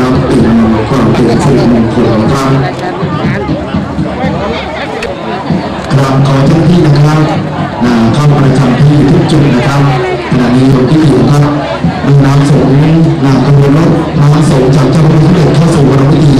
นับเป็นความเป็นสิริมงคลครับครับขอเจ้าที่นะครับนะเข้าประจำที่ทุกจุดนะครับขณะนี้ผมที่อยู่ครับมีน้ำสงนาขบวนรถน้ำสงจากเจ้าพระพุทธเดชเข้าสู่วันพิธี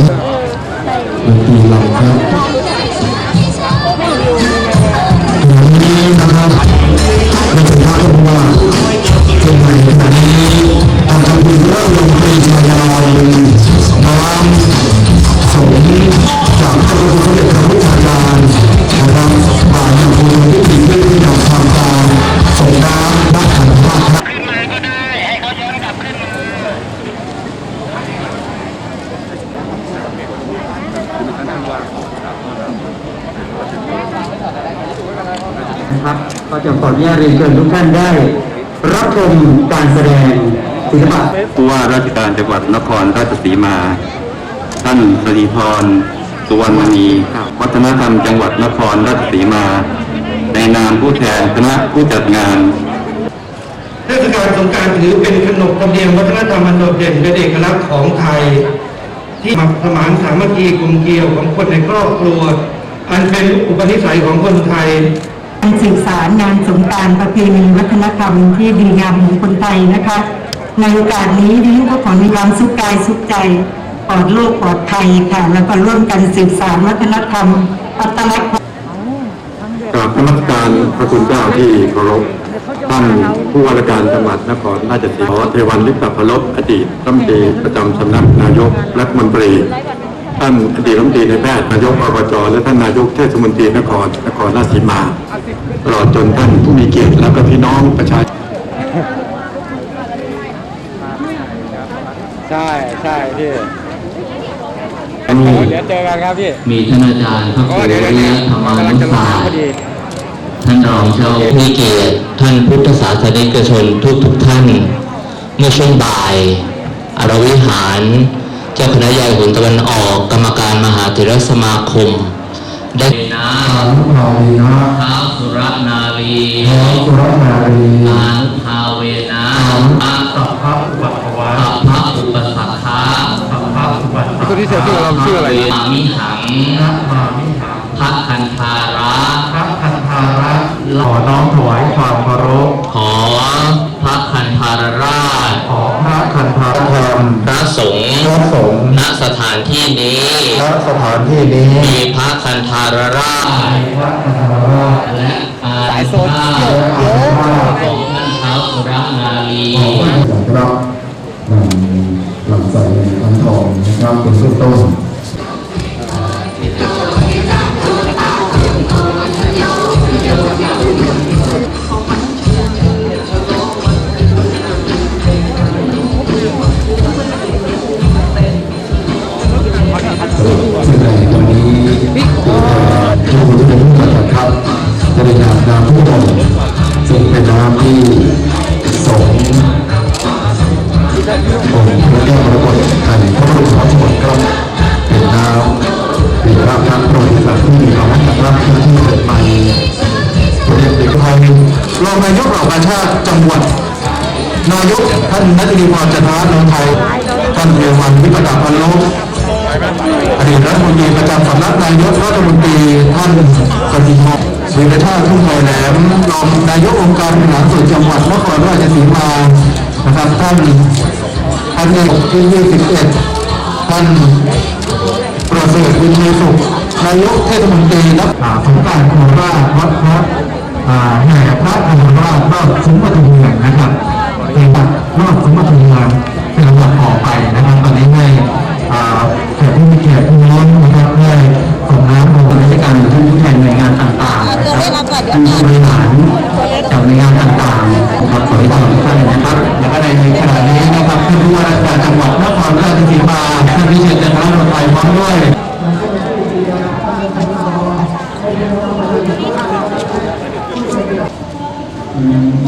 เรียนเชิญทุกท่านได้ รับชมการแสดงศิลปะผู้ว่าราชการจังหวัดนครราชสีมา ท่านสรีพรสุวรรณมณีวัฒนธรรมจังหวัดนครราชสีมา ในนามผู้แทนคณะผู้จัดงานเทศกาลสงกรารถือเป็นขนบธรรมเนียมวัฒนธรรมอันโดดเด่นเป็นเอกลักษณ์ของไทย ที่มักสมานสามัคคีกลมเกลียวของคนในครอบครัว อันเป็นอุปนิสัยของคนไทย การสื่อสารงานสงการประเพณีวัฒนธรรมที่ดีงามของคนไทยนะคะ ในโอกาสนี้ดิฉันก็ขอในความสุขกายสุขใจปลอดโรคปลอดภัยค่ะแล้วก็ร่วมกันสืบสานวัฒนธรรมอัตลักษณ์กราบนมัสการพระคุณเจ้าที่เคารพท่านผู้ว่าราชการจังหวัดนครราชสีมาเทวันลิปตพลบอดีตรัฐมนตรีประจำสำนักนายกรัฐมนตรี ท่านอดีตรัฐมนตรีในแพทย์นายกอบจและท่านนายกเทศมนตรีนครนครราชสีมาตลอดจนท่านผู้มีเกียรติแล้วก็พี่น้องประชาชนใช่ใช่พี่อันนี้เดี๋ยวเจอกันครับพี่มีท่านอาจารย์พระคก็รูเดี๋ยวและเดี๋ยวธรรมากำลังนุจะลงสาน้ำพอดีท่านรองเจ้าผู้เกียรติท่านพุทธศาสนิกชนทุกทุกๆท่าน เมื่อช่วงบ่ายอารวิหารเจ้าคณะใหญ่หุนตะวันออกกรรมการมหาเถรสมาคม ได้นะอานุภาเวนะท้าวสุรนารีพระสุรนารีอานุภาเวนะอาสัพพะอุปัฏฐวะสัพพะอุปสัทธาสัพพะอุปัฏฐวะคนที่เสียชื่อเราชื่ออะไรมามิหังพระคันธาระพระคันธาระขอน้อมถวายความเคารพขอพระคันธารราชขอพระ คันธารธรรมพระสงฆ์พระสงฆ์ณสถานที่นี้ณสถานที่นี้มีพระคันธารราชพระคันธารราชและอาสายโซนของท่านเท้าวสุรนารีนะครับนำลำใส่ในคันทองนะครับเป็นเบื้องต้น น้ำที่สงฆ์องค์พระแก้วมรกตแห่งพระบรมราชวังครับเป็นน้ำเป็นพระน้ำประวัติศาสตร์ที่มีความสำคัญที่ที่เกิดมาพระเดชเอกภัยรองนายกเหล่ากาชาจังหวัดนายกท่านนัทธีพรจันทรานนท์ไทยท่านเทวันวิปตาพันลบอดีตรัฐมนตรีประจำสำนักนายกรัฐมนตรีท่านสติม กวีรชาติทุ่งไทยแหลมรองนายกองค์การบริหารส่วนจังหวัดนครราชสีมานะครับท่านท่านเอกที่21ท่านประเสริฐวินเทสุขนายกเทศมนตรีและสงการโคราชวัดพระแห่พระโคราชรอบซุ้มปทุมเมืองนะครับเป็นบัตรอบซุ้มปทุมเมืองเป็นลำดับต่อไปนะครับตอนนี้ให้แขกผู้มีเกียรติพี่น้องนะครับได้ส่งน้ำ ค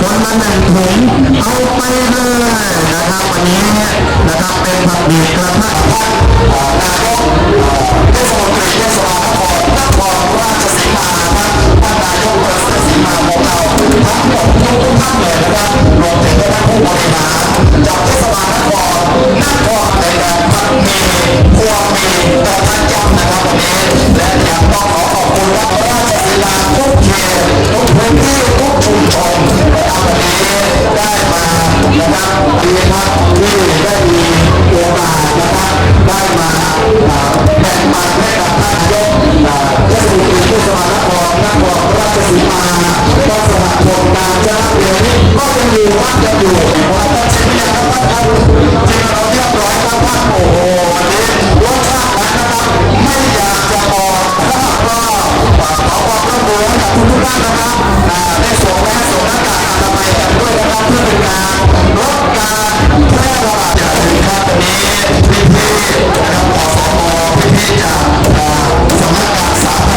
คนละหนึ่งถุงเอาไปเลยนะครับวันนี้เนี่ยนะครับเป็นผักดีกระทะนายกเทศมนตรีเทสบาลนครนครราชสีมาครับท่านนายก